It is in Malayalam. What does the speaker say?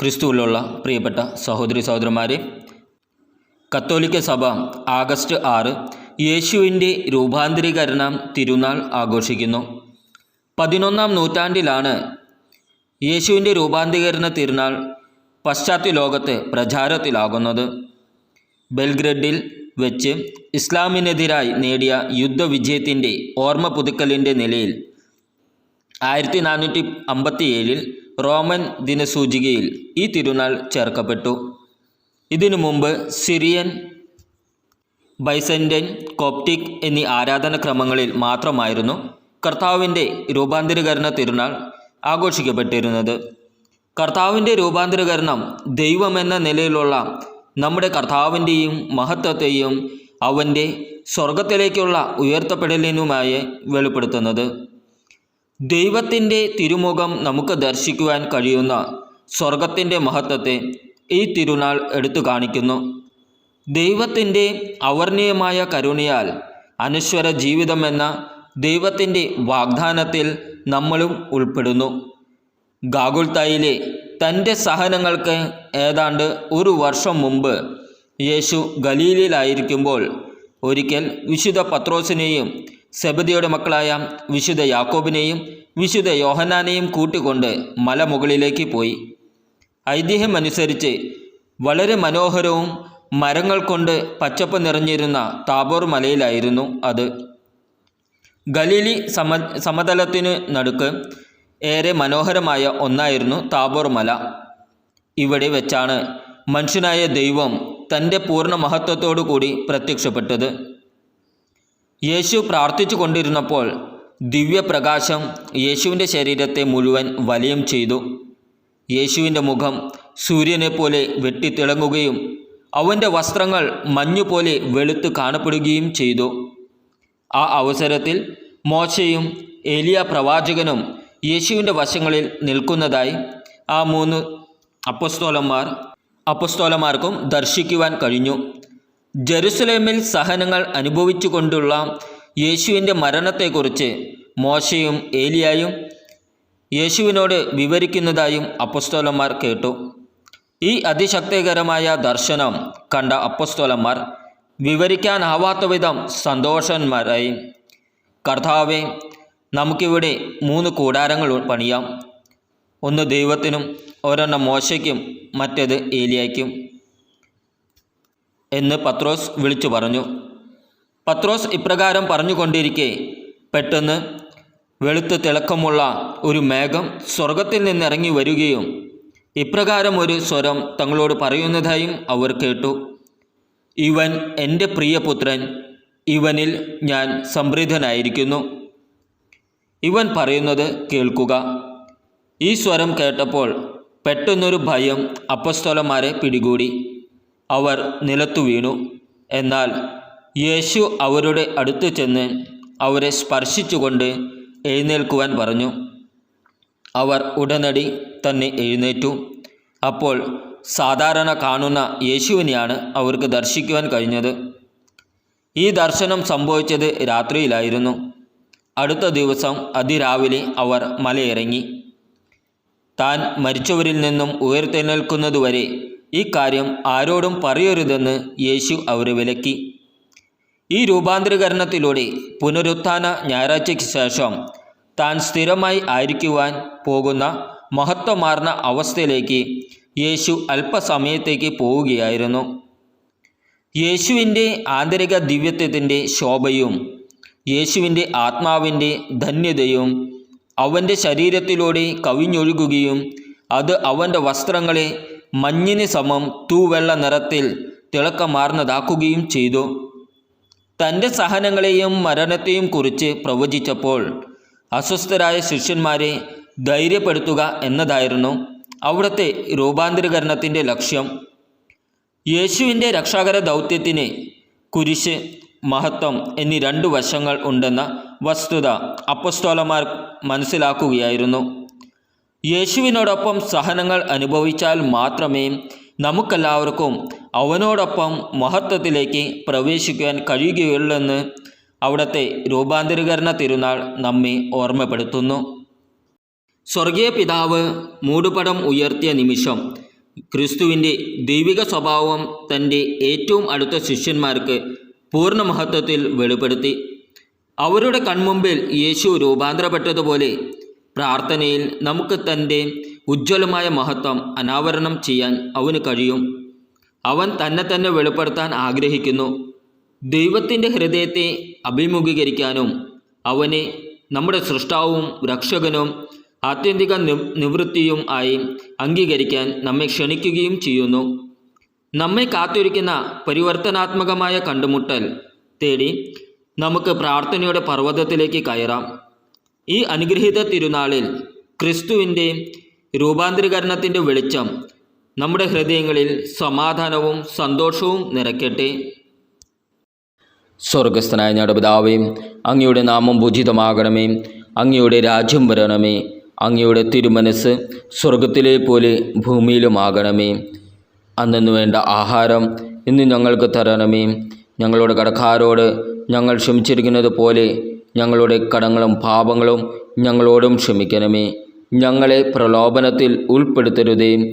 ക്രിസ്തുവിലുള്ള പ്രിയപ്പെട്ട സഹോദരി സഹോദരന്മാരെ കത്തോലിക്ക സഭ ആഗസ്റ്റ് ആറ് യേശുവിന്റെ രൂപാന്തരീകരണം തിരുനാൾ ആഘോഷിക്കുന്നു. പതിനൊന്നാം നൂറ്റാണ്ടിലാണ് യേശുവിന്റെ രൂപാന്തരീകരണ തിരുനാൾ പശ്ചാത്യ ലോകത്ത് പ്രചാരത്തിലാകുന്നത്. ബെൽഗ്രഡിൽ വെച്ച് ഇസ്ലാമിനെതിരായി നേടിയ യുദ്ധവിജയത്തിന്റെ ഓർമ്മ പുതുക്കലിന്റെ നിലയിൽ ആയിരത്തി നാനൂറ്റി അമ്പത്തി ഏഴിൽ റോമൻ ദിനസൂചികയിൽ ഈ തിരുനാൾ ചേർക്കപ്പെട്ടു. ഇതിനു മുമ്പ് സിറിയൻ ബൈസന്റൻ കോപ്റ്റിക് എന്നീ ആരാധനക്രമങ്ങളിൽ മാത്രമായിരുന്നു കർത്താവിന്റെ രൂപാന്തരീകരണ തിരുനാൾ ആഘോഷിക്കപ്പെട്ടിരുന്നത്. കർത്താവിന്റെ രൂപാന്തരീകരണം ദൈവമെന്ന നിലയിലുള്ള നമ്മുടെ കർത്താവിന്റെയും മഹത്വത്തെയും അവന്റെ സ്വർഗത്തിലേക്കുള്ള ഉയർത്തപ്പെടലിനുമായി വെളിപ്പെടുത്തുന്നത്. ദൈവത്തിന്റെ തിരുമുഖം നമുക്ക് ദർശിക്കുവാൻ കഴിയുന്ന സ്വർഗത്തിന്റെ മഹത്വത്തെ ഈ തിരുനാൾ എടുത്തു കാണിക്കുന്നു. ദൈവത്തിന്റെ അവർണീയമായ കരുണയാൽ അനശ്വര ജീവിതമെന്ന ദൈവത്തിന്റെ വാഗ്ദാനത്തിൽ നമ്മളും ഉൾപ്പെടുന്നു. ഗാഗുൽത്തായിലെ തന്റെ സഹനങ്ങൾക്ക് ഏതാണ്ട് ഒരു വർഷം മുമ്പ് യേശു ഗലീലിലായിരിക്കുമ്പോൾ ഒരിക്കൽ വിശുദ്ധ പത്രോസിനെയും സെബദിയുടെ മക്കളായ വിശുദ്ധ യാക്കോബിനെയും വിശുദ്ധ യോഹനാനെയും കൂട്ടിക്കൊണ്ട് മലമുകളിലേക്ക് പോയി. ഐതിഹ്യമനുസരിച്ച് വളരെ മനോഹരവും മരങ്ങൾ കൊണ്ട് പച്ചപ്പ് നിറഞ്ഞിരുന്ന താബോർ മലയിലായിരുന്നു അത്. ഗലീലി സമ സമതലത്തിന് നടുക്ക് ഏറെ മനോഹരമായ ഒന്നായിരുന്നു താബോർ മല. ഇവിടെ വെച്ചാണ് മനുഷ്യനായ ദൈവം തന്റെ പൂർണ മഹത്വത്തോടു കൂടി പ്രത്യക്ഷപ്പെട്ടത്. യേശു പ്രാർത്ഥിച്ചു കൊണ്ടിരുന്നപ്പോൾ ദിവ്യപ്രകാശം യേശുവിന്റെ ശരീരത്തെ മുഴുവൻ വലയം ചെയ്തു. യേശുവിന്റെ മുഖം സൂര്യനെ പോലെ വെട്ടിത്തിളങ്ങുകയും അവന്റെ വസ്ത്രങ്ങൾ മഞ്ഞുപോലെ വെളുത്ത് കാണപ്പെടുകയും ചെയ്തു. ആ അവസരത്തിൽ മോശയും ഏലിയ പ്രവാചകനും യേശുവിന്റെ വശങ്ങളിൽ നിൽക്കുന്നതായി ആ മൂന്ന് അപ്പസ്തോലന്മാർ അപ്പസ്തോലന്മാർക്കും ദർശിക്കുവാൻ കഴിഞ്ഞു. ജെറുസലേമിൽ സഹനങ്ങൾ അനുഭവിച്ചുകൊണ്ടുള്ള യേശുവിന്റെ മരണത്തെക്കുറിച്ച് മോശയും ഏലിയായും യേശുവിനോട് വിവരിക്കുന്നതായും അപ്പസ്തോലന്മാർ കേട്ടു. ഈ അതിശക്തികരമായ ദർശനം കണ്ട അപ്പസ്തോലന്മാർ വിവരിക്കാനാവാത്ത വിധം സന്തോഷന്മാരായി. കർത്താവെ നമുക്കിവിടെ മൂന്ന് കൂടാരങ്ങൾ പണിയാം. ഒന്ന് ദൈവത്തിനും ഒരെണ്ണം മോശയ്ക്കും മറ്റേത് ഏലിയായ്ക്കും എന്ന് പത്രോസ് വിളിച്ചു പറഞ്ഞു. പത്രോസ് ഇപ്രകാരം പറഞ്ഞുകൊണ്ടിരിക്കെ പെട്ടെന്ന് വെളുത്ത് തിളക്കമുള്ള ഒരു മേഘം സ്വർഗത്തിൽ നിന്നിറങ്ങി വരികയും ഇപ്രകാരം ഒരു സ്വരം തങ്ങളോട് പറയുന്നതായും അവർ കേട്ടു. ഇവൻ എന്റെ പ്രിയപുത്രൻ ഇവനിൽ ഞാൻ സംപ്രീതനായിരിക്കുന്നു ഇവൻ പറയുന്നത് കേൾക്കുക. ഈ സ്വരം കേട്ടപ്പോൾ പെട്ടെന്നൊരു ഭയം അപ്പസ്തോലന്മാരെ പിടികൂടി. അവർ നിലത്തു വീണു. എന്നാൽ യേശു അവരുടെ അടുത്ത് ചെന്ന് അവരെ സ്പർശിച്ചുകൊണ്ട് എഴുന്നേൽക്കുവാൻ പറഞ്ഞു. അവർ ഉടനടി തന്നെ എഴുന്നേറ്റു. അപ്പോൾ സാധാരണ കാണുന്ന യേശുവിനെയാണ് അവർക്ക് ദർശിക്കുവാൻ കഴിഞ്ഞത്. ഈ ദർശനം സംഭവിച്ചത് രാത്രിയിലായിരുന്നു. അടുത്ത ദിവസം അതിരാവിലെ അവർ മലയിറങ്ങി. താൻ മരിച്ചവരിൽ നിന്നും ഉയർത്തെഴുന്നേൽക്കുന്നതുവരെ ഈ കാര്യം ആരോടും പറയരുതെന്ന് യേശു അവരെ വിലക്കി. ഈ രൂപാന്തരീകരണത്തിലൂടെ പുനരുത്ഥാന ഞായറാഴ്ചയ്ക്ക് ശേഷം താൻ സ്ഥിരമായി ആയിരിക്കുവാൻ പോകുന്ന മഹത്വമാർന്ന അവസ്ഥയിലേക്ക് യേശു അല്പസമയത്തേക്ക് പോവുകയായിരുന്നു. യേശുവിന്റെ ആന്തരിക ദിവ്യത്വത്തിന്റെ ശോഭയും യേശുവിന്റെ ആത്മാവിന്റെ ധന്യതയും അവന്റെ ശരീരത്തിലൂടെ കവിഞ്ഞൊഴുകുകയും അത് അവന്റെ വസ്ത്രങ്ങളെ മഞ്ഞിന് സമം തൂവെള്ള നിറത്തിൽ തിളക്കമാർന്നതാക്കുകയും ചെയ്തു. തന്റെ സഹനങ്ങളെയും മരണത്തെയും കുറിച്ച് പ്രവചിച്ചപ്പോൾ അസ്വസ്ഥരായ ശിഷ്യന്മാരെ ധൈര്യപ്പെടുത്തുക എന്നതായിരുന്നു അവിടുത്തെ രൂപാന്തരീകരണത്തിന്റെ ലക്ഷ്യം. യേശുവിന്റെ രക്ഷാകര ദൗത്യത്തിന് കുരിശ് മഹത്വം എന്നീ രണ്ട് വശങ്ങൾ ഉണ്ടെന്ന വസ്തുത അപ്പസ്തോലന്മാർ മനസ്സിലാക്കുകയായിരുന്നു. യേശുവിനോടൊപ്പം സഹനങ്ങൾ അനുഭവിച്ചാൽ മാത്രമേ നമുക്കെല്ലാവർക്കും അവനോടൊപ്പം മഹത്വത്തിലേക്ക് പ്രവേശിക്കുവാൻ കഴിയുകയുള്ളെന്ന് അവിടുത്തെ രൂപാന്തരീകരണ തിരുനാൾ നമ്മെ ഓർമ്മപ്പെടുത്തുന്നു. സ്വർഗീയ പിതാവ് മൂടുപടം ഉയർത്തിയ നിമിഷം ക്രിസ്തുവിന്റെ ദൈവിക സ്വഭാവം തന്റെ ഏറ്റവും അടുത്ത ശിഷ്യന്മാർക്ക് പൂർണ മഹത്വത്തിൽ വെളിപ്പെടുത്തി. അവരുടെ കൺമുമ്പിൽ യേശു രൂപാന്തരപ്പെട്ടതുപോലെ പ്രാർത്ഥനയിൽ നമുക്ക് തന്റെ ഉജ്ജ്വലമായ മഹത്വം അനാവരണം ചെയ്യാൻ അവന് കഴിയും. അവൻ തന്നെ തന്നെ വെളിപ്പെടുത്താൻ ആഗ്രഹിക്കുന്നു. ദൈവത്തിന്റെ ഹൃദയത്തെ അഭിമുഖീകരിക്കാനും അവനെ നമ്മുടെ സൃഷ്ടാവും രക്ഷകനും ആത്യന്തിക നിവൃത്തിയും ആയി അംഗീകരിക്കാൻ നമ്മെ ക്ഷണിക്കുകയും ചെയ്യുന്നു. നമ്മെ കാത്തിരിക്കുന്ന പരിവർത്തനാത്മകമായ കണ്ടുമുട്ടൽ തേടി നമുക്ക് പ്രാർത്ഥനയുടെ പർവതത്തിലേക്ക് കയറാം. ഈ അനുഗ്രഹീത തിരുനാളിൽ ക്രിസ്തുവിന്റെ രൂപാന്തരീകരണത്തിന്റെ വെളിച്ചം നമ്മുടെ ഹൃദയങ്ങളിൽ സമാധാനവും സന്തോഷവും നിറയ്ക്കട്ടെ. സ്വർഗസ്ഥനായ ഞങ്ങളുടെ പിതാവേയും അങ്ങയുടെ നാമം പൂജിതമാകണമേ. അങ്ങയുടെ രാജ്യം വരണമേ. അങ്ങയുടെ തിരുമനസ് സ്വർഗത്തിലെ പോലെ ഭൂമിയിലുമാകണമേ. അന്നു വേണ്ട ആഹാരം ഇന്ന് ഞങ്ങൾക്ക് തരണമേ. ഞങ്ങളുടെ കടക്കാരോട് ഞങ്ങൾ ക്ഷമിച്ചിരിക്കുന്നത് പോലെ ഞങ്ങളുടെ കടങ്ങളും പാപങ്ങളും ഞങ്ങളോടും ക്ഷമിക്കണമേ. ഞങ്ങളെ പ്രലോഭനത്തിൽ ഉൾപ്പെടുത്തരുതേ.